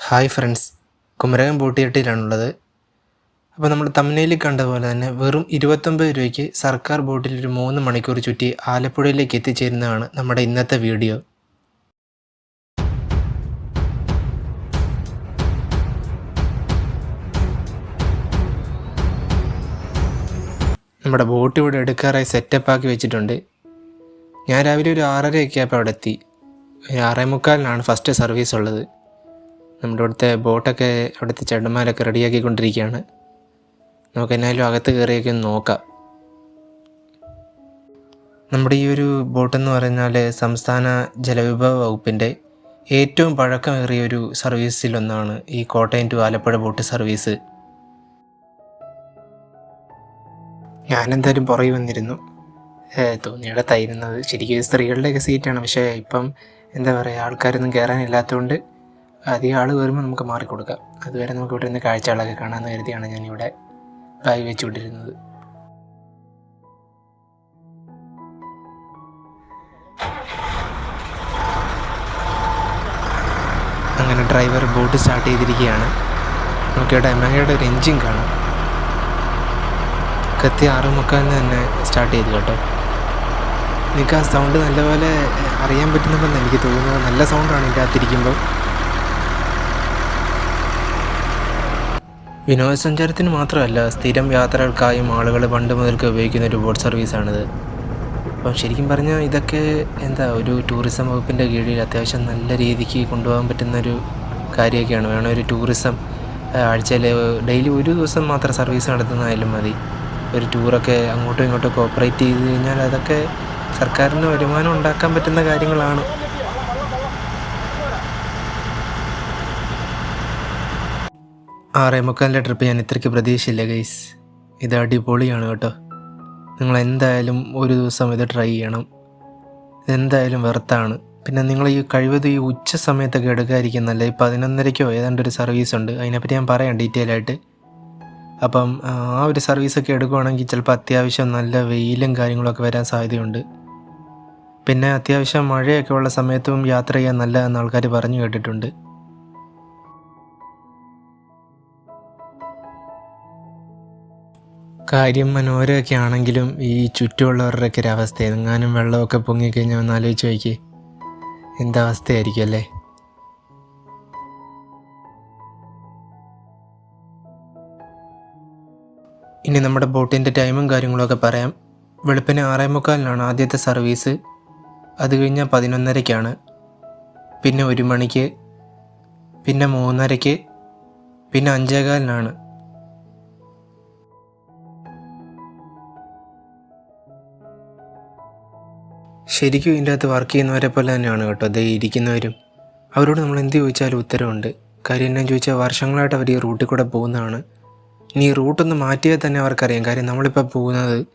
Hi friends. Kumarakom ബോട്ടിയട്ടിയിലാണുള്ളത് അപ്പോൾ നമ്മൾ തമിഴ്നയിൽ കണ്ട പോലെ തന്നെ വെറും ഇരുപത്തൊമ്പത് രൂപയ്ക്ക് സർക്കാർ ബോട്ടിൽ ഒരു മൂന്ന് മണിക്കൂർ ചുറ്റി ആലപ്പുഴയിലേക്ക് എത്തിച്ചേരുന്നതാണ് നമ്മുടെ ഇന്നത്തെ വീഡിയോ. നമ്മുടെ ബോട്ട് ഇവിടെ എടുക്കാറായി സെറ്റപ്പ് ആക്കി വെച്ചിട്ടുണ്ട്. ഞാൻ രാവിലെ ഒരു ആറരയൊക്കെ ആയപ്പോൾ അവിടെ എത്തി. ആറേ മുക്കാലിനാണ് ഫസ്റ്റ് സർവീസ് ഉള്ളത്. നമ്മുടെ ഇവിടുത്തെ ബോട്ടൊക്കെ അവിടുത്തെ ചേട്ടന്മാരൊക്കെ റെഡിയാക്കിക്കൊണ്ടിരിക്കുകയാണ്. നമുക്ക് എന്നാലും അകത്ത് കയറിയൊക്കെ ഒന്ന് നോക്കാം. നമ്മുടെ ഈ ഒരു ബോട്ടെന്ന് പറഞ്ഞാൽ സംസ്ഥാന ജലവിഭവ വകുപ്പിന്റെ ഏറ്റവും പഴക്കമേറിയ ഒരു സർവീസിലൊന്നാണ് ഈ Kottayam to Alappuzha boat service. ഞാനെന്തായാലും പുറകെ വന്നിരുന്നു. തോന്നിയുടെ തോന്നിയിടത്തായിരുന്നത് ശരിക്കും സ്ത്രീകളുടെയൊക്കെ സീറ്റാണ്. പക്ഷേ ഇപ്പം എന്താ പറയുക ആൾക്കാരൊന്നും കയറാനില്ലാത്തതുകൊണ്ട് അധികം ആൾ വരുമ്പോൾ നമുക്ക് മാറിക്കൊടുക്കാം. അതുവരെ നമുക്ക് ഇവിടെ നിന്ന് കാഴ്ചകളൊക്കെ കാണാമെന്ന് കരുതിയാണ് ഞാനിവിടെ ബാഗ് വെച്ചുകൊണ്ടിരുന്നത്. അങ്ങനെ ഡ്രൈവർ ബോട്ട് സ്റ്റാർട്ട് ചെയ്തിരിക്കുകയാണ്. നമുക്ക് എമഹയുടെ ഒരു എൻജിൻ കാണാം. കത്തി ആറ് മുക്കാലിന് തന്നെ സ്റ്റാർട്ട് ചെയ്തു കേട്ടോ. എനിക്ക് ആ സൗണ്ട് നല്ലപോലെ അറിയാൻ പറ്റുന്നുണ്ടെന്ന് എനിക്ക് തോന്നുന്നത് നല്ല സൗണ്ടാണ് ഇതിന്റെ അകത്തിരിക്കുമ്പോൾ വിനോദസഞ്ചാരത്തിന് മാത്രമല്ല സ്ഥിരം യാത്രകൾക്കായും ആളുകൾ പണ്ട് മുതൽക്ക് ഉപയോഗിക്കുന്ന ഒരു ബോട്ട് സർവീസാണിത്. അപ്പം ശരിക്കും പറഞ്ഞാൽ ഇതൊക്കെ എന്താ ഒരു ടൂറിസം വകുപ്പിന്റെ കീഴിൽ അത്യാവശ്യം നല്ല രീതിക്ക് കൊണ്ടുപോകാൻ പറ്റുന്ന ഒരു കാര്യമൊക്കെയാണ്. വേണം ഒരു ടൂറിസം ആഴ്ചയിൽ ഡെയിലി ഒരു ദിവസം മാത്രം സർവീസ് നടത്തുന്നതായാലും മതി. ഒരു ടൂറൊക്കെ അങ്ങോട്ടും ഇങ്ങോട്ടും കോപ്പറേറ്റ് ചെയ്ത് കഴിഞ്ഞാൽ അതൊക്കെ സർക്കാരിന് വരുമാനം ഉണ്ടാക്കാൻ പറ്റുന്ന കാര്യങ്ങളാണ്. ആറേ മുക്കാലിന്റെ ട്രിപ്പ് ഞാൻ ഇത്രയ്ക്ക് പ്രതീക്ഷയില്ല ഗൈസ് ഇത് അടിപൊളിയാണ് കേട്ടോ. നിങ്ങൾ എന്തായാലും ഒരു ദിവസം ഇത് ട്രൈ ചെയ്യണം. ഇതെന്തായാലും വെറുത്താണ് പിന്നെ നിങ്ങൾ ഈ കഴിവതും ഈ ഉച്ച സമയത്തൊക്കെ എടുക്കാതിരിക്കുന്നല്ല? ഈ പതിനൊന്നരയ്ക്കോ ഏതാണ്ട് ഒരു സർവീസ് ഉണ്ട്. അതിനെപ്പറ്റി ഞാൻ പറയാം ഡീറ്റെയിൽ ആയിട്ട്. അപ്പം ആ ഒരു സർവീസൊക്കെ എടുക്കുവാണെങ്കിൽ ചിലപ്പോൾ അത്യാവശ്യം നല്ല വെയിലും കാര്യങ്ങളൊക്കെ വരാൻ സാധ്യതയുണ്ട്. പിന്നെ അത്യാവശ്യം മഴയൊക്കെ ഉള്ള സമയത്തും യാത്ര ചെയ്യാൻ നല്ലതെന്ന് ആൾക്കാർ പറഞ്ഞു കേട്ടിട്ടുണ്ട്. കാര്യം മനോഹരമൊക്കെ ആണെങ്കിലും ഈ ചുറ്റുമുള്ളവരുടെയൊക്കെ ഒരു അവസ്ഥ എങ്ങാനും വെള്ളമൊക്കെ പൊങ്ങിക്കഴിഞ്ഞാൽ ഒന്ന് ആലോചിച്ച് നോക്കി എന്താ അവസ്ഥയായിരിക്കും അല്ലേ? ഇനി നമ്മുടെ ബോട്ടിന്റെ ടൈമും കാര്യങ്ങളൊക്കെ പറയാം. വെളുപ്പിന് ആറേ മുക്കാലിനാണ് ആദ്യത്തെ സർവീസ്. അത് കഴിഞ്ഞാൽ പതിനൊന്നരയ്ക്കാണ്. പിന്നെ ഒരു മണിക്ക് പിന്നെ മൂന്നരയ്ക്ക് പിന്നെ അഞ്ചേകാലിനാണ്. ശരിക്കും ഇതിന്റെ അകത്ത് വർക്ക് ചെയ്യുന്നവരെ പോലെ തന്നെയാണ് കേട്ടോ. ദേ ഇരിക്കുന്നവരും. അവരോട് നമ്മൾ എന്ത് ചോദിച്ചാലും ഉത്തരവുണ്ട്. കാര്യം എന്നാ ചോദിച്ചാൽ വർഷങ്ങളായിട്ട് അവർ ഈ റൂട്ടിൽ കൂടെ പോകുന്നതാണ്. ഇനി ഈ റൂട്ടൊന്ന് മാറ്റിയാൽ തന്നെ അവർക്കറിയാം. കാര്യം നമ്മളിപ്പോൾ പോകുന്നത്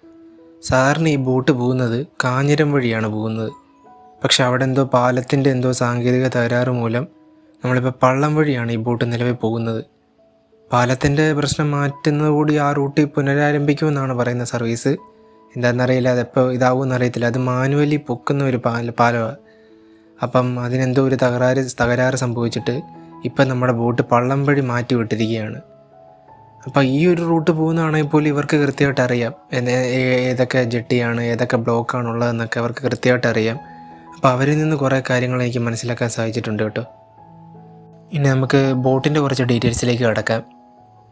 സാറിന് ഈ ബോട്ട് പോകുന്നത് കാഞ്ഞിരം വഴിയാണ് പോകുന്നത്. പക്ഷേ അവിടെ എന്തോ പാലത്തിന്റെ എന്തോ സാങ്കേതിക തകരാറ് മൂലം നമ്മളിപ്പോൾ പള്ളം വഴിയാണ് ഈ ബോട്ട് നിലവിൽ പോകുന്നത്. പാലത്തിന്റെ പ്രശ്നം മാറ്റുന്നതുകൂടി ആ റൂട്ടിൽ പുനരാരംഭിക്കുമെന്നാണ് പറയുന്ന സർവീസ് എന്താണെന്നറിയില്ല അതെപ്പോൾ ഇതാവും അറിയത്തില്ല. അത് മാനുവലി പൊക്കുന്ന ഒരു പാല പാലമാണ് അപ്പം അതിനെന്തോ ഒരു തകരാറ് തകരാറ് സംഭവിച്ചിട്ട് ഇപ്പം നമ്മുടെ ബോട്ട് പള്ളം വഴി മാറ്റി വിട്ടിരിക്കുകയാണ്. അപ്പം ഈ ഒരു റൂട്ട് പോകുന്നതാണെങ്കിൽ പോലും ഇവർക്ക് കൃത്യമായിട്ട് അറിയാം. ഏതൊക്കെ ജെട്ടിയാണ് ഏതൊക്കെ ബ്ലോക്കാണുള്ളതെന്നൊക്കെ അവർക്ക് കൃത്യമായിട്ട് അറിയാം. അപ്പോൾ അവരിൽ നിന്ന് കുറേ കാര്യങ്ങൾ എനിക്ക് മനസ്സിലാക്കാൻ സാധിച്ചിട്ടുണ്ട് കേട്ടോ. ഇനി നമുക്ക് ബോട്ടിന്റെ കുറച്ച് ഡീറ്റെയിൽസിലേക്ക് കിടക്കാം.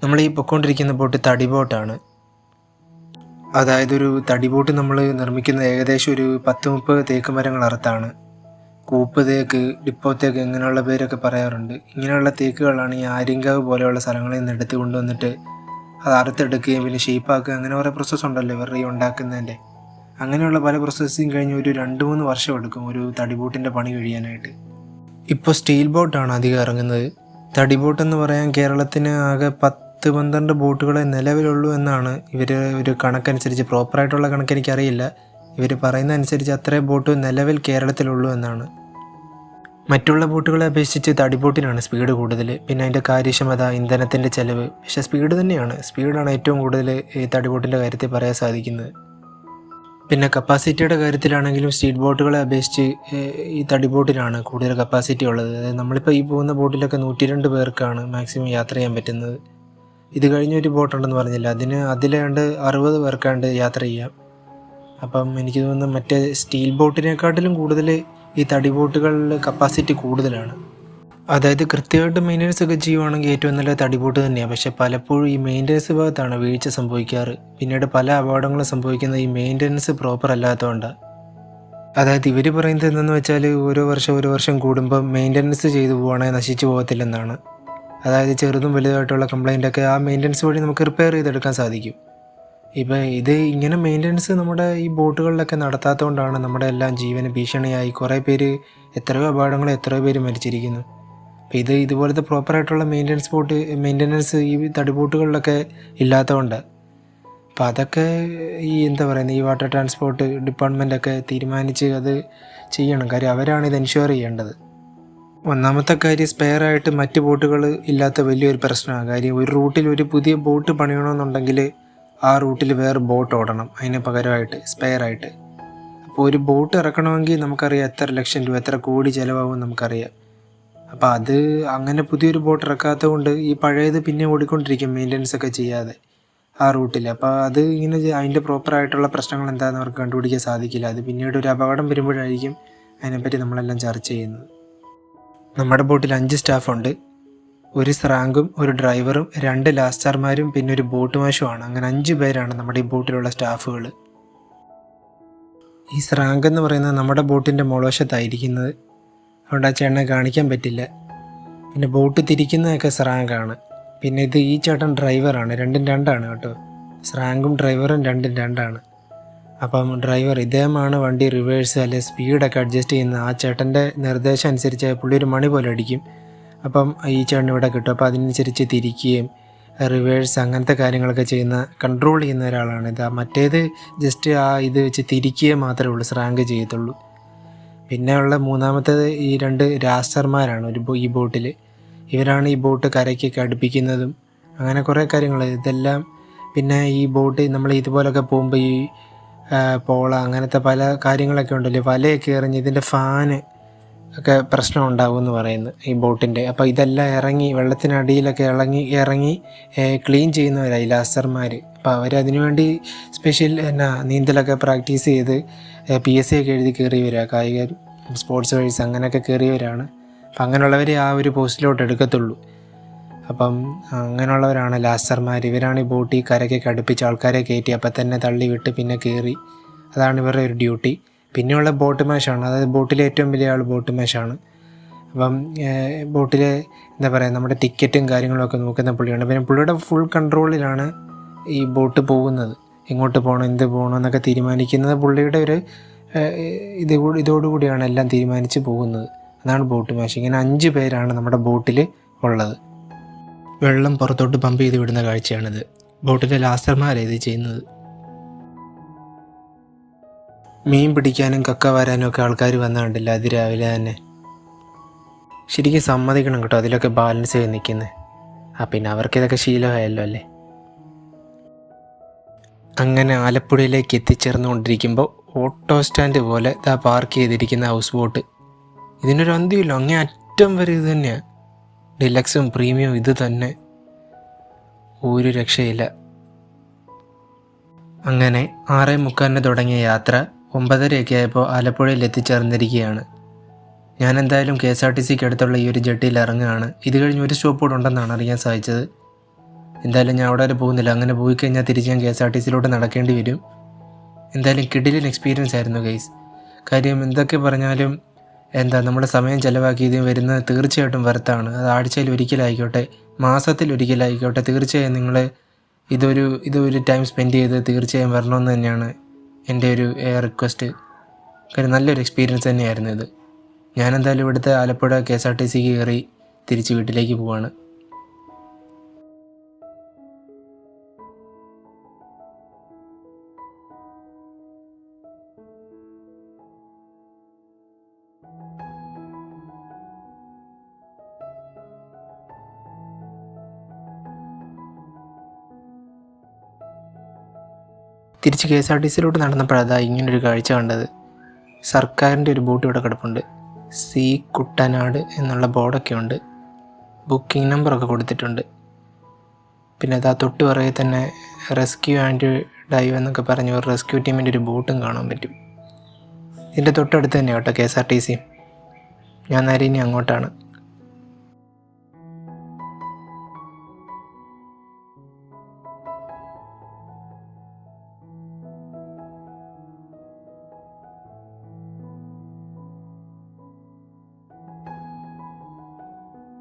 നമ്മൾ ഈ പൊയ്ക്കൊണ്ടിരിക്കുന്ന ബോട്ട് തടി ബോട്ടാണ് അതായത് ഒരു തടിബോട്ട് നമ്മൾ നിർമ്മിക്കുന്ന ഏകദേശം ഒരു പത്ത് മുപ്പത് തേക്ക് മരങ്ങൾ അറുത്താണ് കൂപ്പ് തേക്ക് ഡിപ്പോ തേക്ക് ഇങ്ങനെയുള്ള പേരൊക്കെ പറയാറുണ്ട്. ഇങ്ങനെയുള്ള തേക്കുകളാണ് ഈ ആര്യങ്കാവ് പോലെയുള്ള സ്ഥലങ്ങളിൽ നിന്ന് എടുത്ത് കൊണ്ടുവന്നിട്ട് അത് അറുത്തെടുക്കുകയും പിന്നെ ഷേപ്പാക്കുക അങ്ങനെ കുറേ പ്രോസസ്സ് ഉണ്ടല്ലോ ഇവരുടെ ഈ ഉണ്ടാക്കുന്നതിന്റെ. അങ്ങനെയുള്ള പല പ്രോസസ്സിങ് കഴിഞ്ഞ് ഒരു രണ്ട് മൂന്ന് വർഷം എടുക്കും ഒരു തടിബോട്ടിന്റെ പണി കഴിയാനായിട്ട്. ഇപ്പോൾ സ്റ്റീൽ ബോട്ടാണ് അധികം ഇറങ്ങുന്നത്. തടി ബോട്ട് എന്ന് പറയാൻ കേരളത്തിന് ആകെ പത്ത് പന്ത്രണ്ട് ബോട്ടുകളെ നിലവിലുള്ളൂ എന്നാണ് ഇവർ ഒരു കണക്കനുസരിച്ച് പ്രോപ്പറായിട്ടുള്ള കണക്ക് എനിക്കറിയില്ല. ഇവർ പറയുന്ന അനുസരിച്ച് അത്രയും ബോട്ട് നിലവിൽ കേരളത്തിലുള്ളൂ എന്നാണ്. മറ്റുള്ള ബോട്ടുകളെ അപേക്ഷിച്ച് തടി ബോട്ടിനാണ് സ്പീഡ് കൂടുതൽ പിന്നെ അതിന്റെ കാര്യക്ഷമത ഇന്ധനത്തിന്റെ ചിലവ്. പക്ഷേ സ്പീഡ് തന്നെയാണ്. സ്പീഡാണ് ഏറ്റവും കൂടുതൽ ഈ തടി ബോട്ടിന്റെ കാര്യത്തിൽ പറയാൻ സാധിക്കുന്നത്. പിന്നെ കപ്പാസിറ്റിയുടെ കാര്യത്തിലാണെങ്കിലും സ്ട്രീറ്റ് ബോട്ടുകളെ അപേക്ഷിച്ച് ഈ തടി ബോട്ടിലാണ് കൂടുതൽ കപ്പാസിറ്റി ഉള്ളത്. അതായത് നമ്മളിപ്പോൾ ഈ പോകുന്ന ബോട്ടിലൊക്കെ നൂറ്റി രണ്ട് പേർക്കാണ് മാക്സിമം യാത്ര ചെയ്യാൻ പറ്റുന്നത്. ഇത് കഴിഞ്ഞൊരു ബോട്ടുണ്ടെന്ന് പറഞ്ഞില്ല. അതിന് അതിലാണ്ട് അറുപത് പേർക്കാണ്ട് യാത്ര ചെയ്യാം. അപ്പം എനിക്ക് തോന്നുന്നു മറ്റേ സ്റ്റീൽ ബോട്ടിനെക്കാട്ടിലും കൂടുതൽ ഈ തടി ബോട്ടുകളിൽ കപ്പാസിറ്റി കൂടുതലാണ്. അതായത് കൃത്യമായിട്ട് മെയിന്റനൻസ് ഒക്കെ ചെയ്യുവാണെങ്കിൽ ഏറ്റവും നല്ല തടി ബോട്ട് തന്നെയാണ് പക്ഷേ പലപ്പോഴും ഈ മെയിന്റനൻസ് ഭാഗത്താണ് വീഴ്ച സംഭവിക്കാറ്. പിന്നീട് പല അപകടങ്ങളും സംഭവിക്കുന്നത് ഈ മെയിന്റനൻസ് പ്രോപ്പർ അല്ലാത്തതുകൊണ്ടാണ് അതായത് ഇവർ പറയുന്നത് എന്തെന്ന് വെച്ചാൽ ഓരോ വർഷം ഓരോ വർഷം കൂടുമ്പോൾ മെയിന്റനൻസ് ചെയ്തു പോകണേ നശിച്ചു പോകത്തില്ലെന്നാണ്. അതായത് ചെറുതും വലുതായിട്ടുള്ള കംപ്ലൈന്റൊക്കെ ആ മെയിന്റനൻസ് വഴി നമുക്ക് റിപ്പയർ ചെയ്തെടുക്കാൻ സാധിക്കും. ഇപ്പം ഇത് ഇങ്ങനെ മെയിന്റനൻസ് നമ്മുടെ ഈ ബോട്ടുകളിലൊക്കെ നടത്താത്തതുകൊണ്ടാണ് നമ്മുടെ എല്ലാം ജീവന് ഭീഷണിയായി കുറേ പേര് എത്രയോ അപകടങ്ങൾ എത്രയോ പേര് മരിച്ചിരിക്കുന്നു. അപ്പോൾ ഇത് ഇതുപോലത്തെ പ്രോപ്പറായിട്ടുള്ള മെയിന്റനൻസ് ബോട്ട് മെയിന്റനൻസ് ഈ തടി ബോട്ടുകളിലൊക്കെ ഇല്ലാത്തതുകൊണ്ട് അപ്പം അതൊക്കെ ഈ എന്താ പറയുന്നത് ഈ വാട്ടർ ട്രാൻസ്പോർട്ട് ഡിപ്പാർട്ട്മെന്റൊക്കെ തീരുമാനിച്ച് അത് ചെയ്യണം. കാര്യം അവരാണ് ഇത് എൻഷുർ ചെയ്യേണ്ടത്. ഒന്നാമത്തെ കാര്യം സ്പെയർ ആയിട്ട് മറ്റ് ബോട്ടുകൾ ഇല്ലാത്ത വലിയൊരു പ്രശ്നമാണ്. കാര്യം ഒരു റൂട്ടിൽ ഒരു പുതിയ ബോട്ട് പണിയണമെന്നുണ്ടെങ്കിൽ ആ റൂട്ടിൽ വേറെ ബോട്ട് ഓടണം. അതിന് പകരമായിട്ട് സ്പെയർ ആയിട്ട്. അപ്പോൾ ഒരു ബോട്ട് ഇറക്കണമെങ്കിൽ നമുക്കറിയാം എത്ര ലക്ഷം രൂപ എത്ര കോടി ചിലവാകും നമുക്കറിയാം. അപ്പോൾ അത് അങ്ങനെ പുതിയൊരു ബോട്ട് ഇറക്കാത്തത് കൊണ്ട് ഈ പഴയത് പിന്നെ ഓടിക്കൊണ്ടിരിക്കും മെയിന്റനൻസ് ഒക്കെ ചെയ്യാതെ ആ റൂട്ടിൽ അപ്പോൾ അത് ഇങ്ങനെ അതിന്റെ പ്രോപ്പറായിട്ടുള്ള പ്രശ്നങ്ങൾ എന്താണെന്ന് അവർക്ക് കണ്ടുപിടിക്കാൻ സാധിക്കില്ല. അത് പിന്നീട് ഒരു അപകടം വരുമ്പോഴായിരിക്കും അതിനെപ്പറ്റി നമ്മളെല്ലാം ചർച്ച ചെയ്യുന്നത്. നമ്മുടെ ബോട്ടിൽ അഞ്ച് സ്റ്റാഫുണ്ട് ഒരു സ്രാങ്കും ഒരു ഡ്രൈവറും രണ്ട് ലാസ്റ്റാർമാരും പിന്നെ ഒരു ബോട്ട് മാഷുമാണ്. അങ്ങനെ അഞ്ച് പേരാണ് നമ്മുടെ ഈ ബോട്ടിലുള്ള സ്റ്റാഫുകൾ. ഈ സ്രാങ്ക് എന്ന് പറയുന്നത് നമ്മുടെ ബോട്ടിന്റെ മുളവശത്തായിരിക്കുന്നത്. അതുകൊണ്ട് ആ ചേട്ടനെ കാണിക്കാൻ പറ്റില്ല. പിന്നെ ബോട്ട് തിരിക്കുന്നതൊക്കെ സ്രാങ്കാണ് പിന്നെ ഇത് ഈ ചേട്ടൻ ഡ്രൈവറാണ് രണ്ടും രണ്ടാണ് കേട്ടോ. സ്രാങ്കും ഡ്രൈവറും രണ്ടും രണ്ടാണ്. അപ്പം ഡ്രൈവർ ഇദ്ദേഹമാണ് വണ്ടി റിവേഴ്സ് അല്ലെങ്കിൽ സ്പീഡൊക്കെ അഡ്ജസ്റ്റ് ചെയ്യുന്ന ആ ചേട്ടന്റെ നിർദ്ദേശം അനുസരിച്ച് പുള്ളി ഒരു മണി പോലെ അടിക്കും. അപ്പം ഈ ചേട്ടൻ ഇവിടെ കിട്ടും. അപ്പോൾ അതിനനുസരിച്ച് തിരിക്കുകയും റിവേഴ്സ് അങ്ങനത്തെ കാര്യങ്ങളൊക്കെ ചെയ്യുന്ന കൺട്രോൾ ചെയ്യുന്ന ഒരാളാണ് ഇത്. മറ്റേത് ജസ്റ്റ് ആ ഇത് വെച്ച് തിരിക്കുക മാത്രമേ ഉള്ളൂ സ്രാങ്ക് ചെയ്യത്തുള്ളൂ. പിന്നെയുള്ള മൂന്നാമത്തേത് ഈ രണ്ട് രാസ്റ്റർമാരാണ് ഒരു ഈ ബോട്ടിൽ. ഇവരാണ് ഈ ബോട്ട് കരയ്ക്കൊക്കെ അടുപ്പിക്കുന്നതും അങ്ങനെ കുറേ കാര്യങ്ങൾ. ഇതെല്ലാം പിന്നെ ഈ ബോട്ട് നമ്മൾ ഇതുപോലൊക്കെ പോകുമ്പോൾ ഈ പോള അങ്ങനത്തെ പല കാര്യങ്ങളൊക്കെ ഉണ്ടല്ലോ. വലയൊക്കെ എറിഞ്ഞ് ഇതിന്റെ ഫാന് ഒക്കെ പ്രശ്നം ഉണ്ടാകും എന്ന് പറയുന്നു ഈ ബോട്ടിന്റെ അപ്പോൾ ഇതെല്ലാം ഇറങ്ങി വെള്ളത്തിനടിയിലൊക്കെ ഇളങ്ങി ഇറങ്ങി ക്ലീൻ ചെയ്യുന്നവരായി ലാസ്റ്റർമാർ അപ്പോൾ അവർ അതിനുവേണ്ടി സ്പെഷ്യൽ എന്നാ നീന്തലൊക്കെ പ്രാക്ടീസ് ചെയ്ത് പി എസ് സി ഒക്കെ എഴുതി കയറിയവരാണ് കായിക സ്പോർട്സ് വഴീസ് അങ്ങനെയൊക്കെ കയറിയവരാണ് അപ്പം അങ്ങനെയുള്ളവരെ ആ ഒരു പോസ്റ്റിലോട്ട് എടുക്കത്തുള്ളൂ. അപ്പം അങ്ങനെയുള്ളവരാണ് ലാസ്റ്റർമാർ ഇവരാണ് ഈ ബോട്ടി കരയ്ക്കൊക്കെ അടുപ്പിച്ച് ആൾക്കാരെ കയറ്റി അപ്പം തന്നെ തള്ളി വിട്ട് പിന്നെ കയറി. അതാണ് ഇവരുടെ ഒരു ഡ്യൂട്ടി. പിന്നെയുള്ള ബോട്ട് മാഷാണ്. അതായത് ബോട്ടിലെ ഏറ്റവും വലിയ ആൾ ബോട്ട് മാഷാണ്. അപ്പം ബോട്ടിലെ എന്താ പറയുക നമ്മുടെ ടിക്കറ്റും കാര്യങ്ങളൊക്കെ നോക്കുന്ന പുള്ളിയാണ്. പിന്നെ പുള്ളിയുടെ ഫുൾ കൺട്രോളിലാണ് ഈ ബോട്ട് പോകുന്നത്. എങ്ങോട്ട് പോകണം എന്ത് പോകണം എന്നൊക്കെ തീരുമാനിക്കുന്നത് പുള്ളിയുടെ ഒരു ഇത് ഇതോടുകൂടിയാണ് എല്ലാം തീരുമാനിച്ച് പോകുന്നത്. അതാണ് ബോട്ട് മാഷ്. ഇങ്ങനെ അഞ്ച് പേരാണ് നമ്മുടെ ബോട്ടിൽ ഉള്ളത്. വെള്ളം പുറത്തോട്ട് പമ്പ് ചെയ്ത് വിടുന്ന കാഴ്ചയാണിത്. ബോട്ടിലെ ലാസ്റ്റർമാരെ ഇത് ചെയ്യുന്നത്. മീൻ പിടിക്കാനും കക്ക വരാനും ഒക്കെ ആൾക്കാർ വന്ന കണ്ടില്ല അതിരാവിലെ തന്നെ. ശരിക്കും സമ്മതിക്കണം കേട്ടോ അതിലൊക്കെ ബാലൻസ് ചെയ്ത് നിൽക്കുന്നത് ആ പിന്നെ അവർക്ക് ഇതൊക്കെ ശീലമായല്ലോ അല്ലേ? അങ്ങനെ ആലപ്പുഴയിലേക്ക് എത്തിച്ചേർന്നുകൊണ്ടിരിക്കുമ്പോൾ ഓട്ടോ സ്റ്റാൻഡ് പോലെ ഇതാ പാർക്ക് ചെയ്തിരിക്കുന്ന ഹൗസ് ബോട്ട് ഇതിനൊരു അന്ത്യമില്ല അങ്ങേ അറ്റം വരെ ഇത് തന്നെയാണ് ഡിലക്സും പ്രീമിയം ഇത് തന്നെ ഒരു രക്ഷയില്ല. അങ്ങനെ ആറേ മുക്കാലിന് തുടങ്ങിയ യാത്ര ഒമ്പതരയൊക്കെ ആയപ്പോൾ ആലപ്പുഴയിൽ എത്തിച്ചേർന്നിരിക്കുകയാണ്. ഞാൻ എന്തായാലും കെ എസ് ആർ ടി സിക്ക് അടുത്തുള്ള ഈ ഒരു ജെട്ടിയിൽ ഇറങ്ങുകയാണ്. ഇത് കഴിഞ്ഞ് ഒരു സ്റ്റോപ്പ് കൂടെ ഉണ്ടെന്നാണ് അറിയാൻ സാധിച്ചത്. എന്തായാലും ഞാൻ അവിടെ വരെ പോകുന്നില്ല. അങ്ങനെ പോയി കഴിഞ്ഞാൽ തിരിച്ച് ഞാൻ കെ എസ് ആർ ടി സിയിലോട്ട് നടക്കേണ്ടി വരും. എന്തായാലും കിടിലൻ എക്സ്പീരിയൻസ് ആയിരുന്നു ഗൈസ് കാര്യം എന്തൊക്കെ പറഞ്ഞാലും എന്താ നമ്മുടെ സമയം ചിലവാക്കി ഇത് വരുന്നത് തീർച്ചയായിട്ടും വർത്താണ് അത് ആഴ്ചയിൽ ഒരിക്കലായിക്കോട്ടെ മാസത്തിൽ ഒരിക്കലായിക്കോട്ടെ തീർച്ചയായും നിങ്ങൾ ഇതൊരു ഇതൊരു ടൈം സ്പെൻഡ് ചെയ്ത് തീർച്ചയായും വരണമെന്ന് തന്നെയാണ് എന്റെ ഒരു റിക്വസ്റ്റ് കാര്യം നല്ലൊരു എക്സ്പീരിയൻസ് തന്നെയായിരുന്നു ഇത്. ഞാനെന്തായാലും ഇവിടുത്തെ Alappuzha K S R T സിക്ക് കയറി തിരിച്ച് വീട്ടിലേക്ക് പോവാണ്. തിരിച്ച് കെ എസ് ആർ ടി സിയിലോട്ട് നടന്നപ്പോഴതാ ഇങ്ങനൊരു കാഴ്ച കണ്ടത്. സർക്കാരിന്റെ ഒരു ബോട്ട് ഇവിടെ കിടപ്പുണ്ട്. സി കുട്ടനാട് എന്നുള്ള ബോർഡൊക്കെ ഉണ്ട്. ബുക്കിംഗ് നമ്പറൊക്കെ കൊടുത്തിട്ടുണ്ട്. പിന്നെ അതാ തൊട്ട് പുറകെ തന്നെ റെസ്ക്യൂ ആൻഡ് ഡൈവ് എന്നൊക്കെ പറഞ്ഞ ഒരു റെസ്ക്യൂ ടീമിന്റെ ഒരു ബോട്ടും കാണാൻ പറ്റും. ഇതിന്റെ തൊട്ടടുത്ത് തന്നെ കേട്ടോ K S R T C. ഞാൻ നേരെ ഇനി അങ്ങോട്ടാണ്.